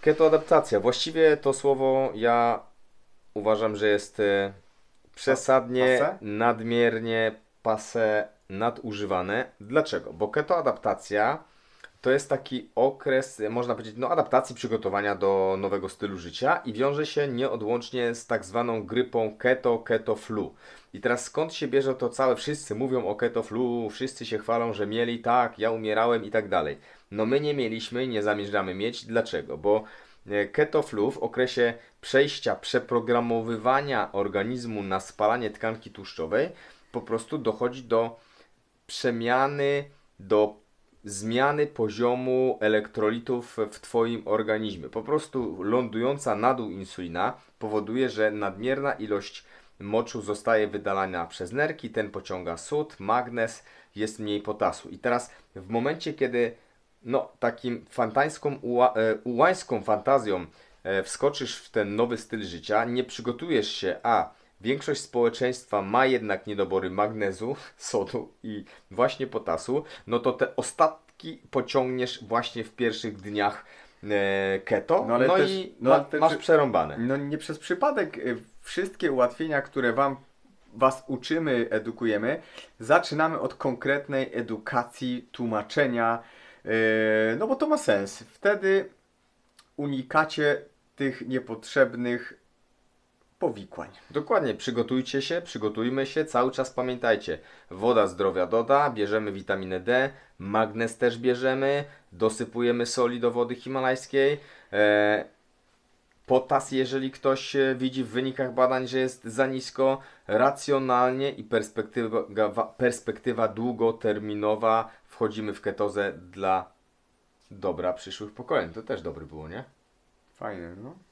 Ketoadaptacja. Właściwie to słowo ja uważam, że jest e, przesadnie, Pase? nadmiernie, pase, nadużywane. Dlaczego? Bo ketoadaptacja to jest taki okres, e, można powiedzieć, no adaptacji, przygotowania do nowego stylu życia i wiąże się nieodłącznie z tak zwaną grypą keto, keto flu. I teraz skąd się bierze to całe? Wszyscy mówią o keto flu, wszyscy się chwalą, że mieli tak, ja umierałem i tak dalej. No my nie mieliśmy nie zamierzamy mieć. Dlaczego? Bo e, keto flu w okresie przejścia, przeprogramowywania organizmu na spalanie tkanki tłuszczowej po prostu dochodzi do przemiany, do zmiany poziomu elektrolitów w Twoim organizmie. Po prostu lądująca na dół insulina powoduje, że nadmierna ilość moczu zostaje wydalana przez nerki, ten pociąga sód, magnez, jest mniej potasu. I teraz w momencie, kiedy no, takim fantańską, e, ułańską fantazją e, wskoczysz w ten nowy styl życia, nie przygotujesz się, a większość społeczeństwa ma jednak niedobory magnezu, sodu i właśnie potasu, no to te ostatki pociągniesz właśnie w pierwszych dniach e, keto, no, No ale też- i no ma, też- masz przerąbane. No nie przez przypadek y, wszystkie ułatwienia, które wam was uczymy, edukujemy, zaczynamy od konkretnej edukacji, tłumaczenia, yy, no bo to ma sens. Wtedy unikacie tych niepotrzebnych powikłań. Dokładnie, przygotujcie się, przygotujmy się, cały czas pamiętajcie, woda zdrowia doda, bierzemy witaminę D, magnez też bierzemy, dosypujemy soli do wody himalajskiej, e, potas, jeżeli ktoś e, widzi w wynikach badań, że jest za nisko, racjonalnie i perspektywa, perspektywa długoterminowa, wchodzimy w ketozę dla dobra przyszłych pokoleń. To też dobry było, nie? Fajne, no.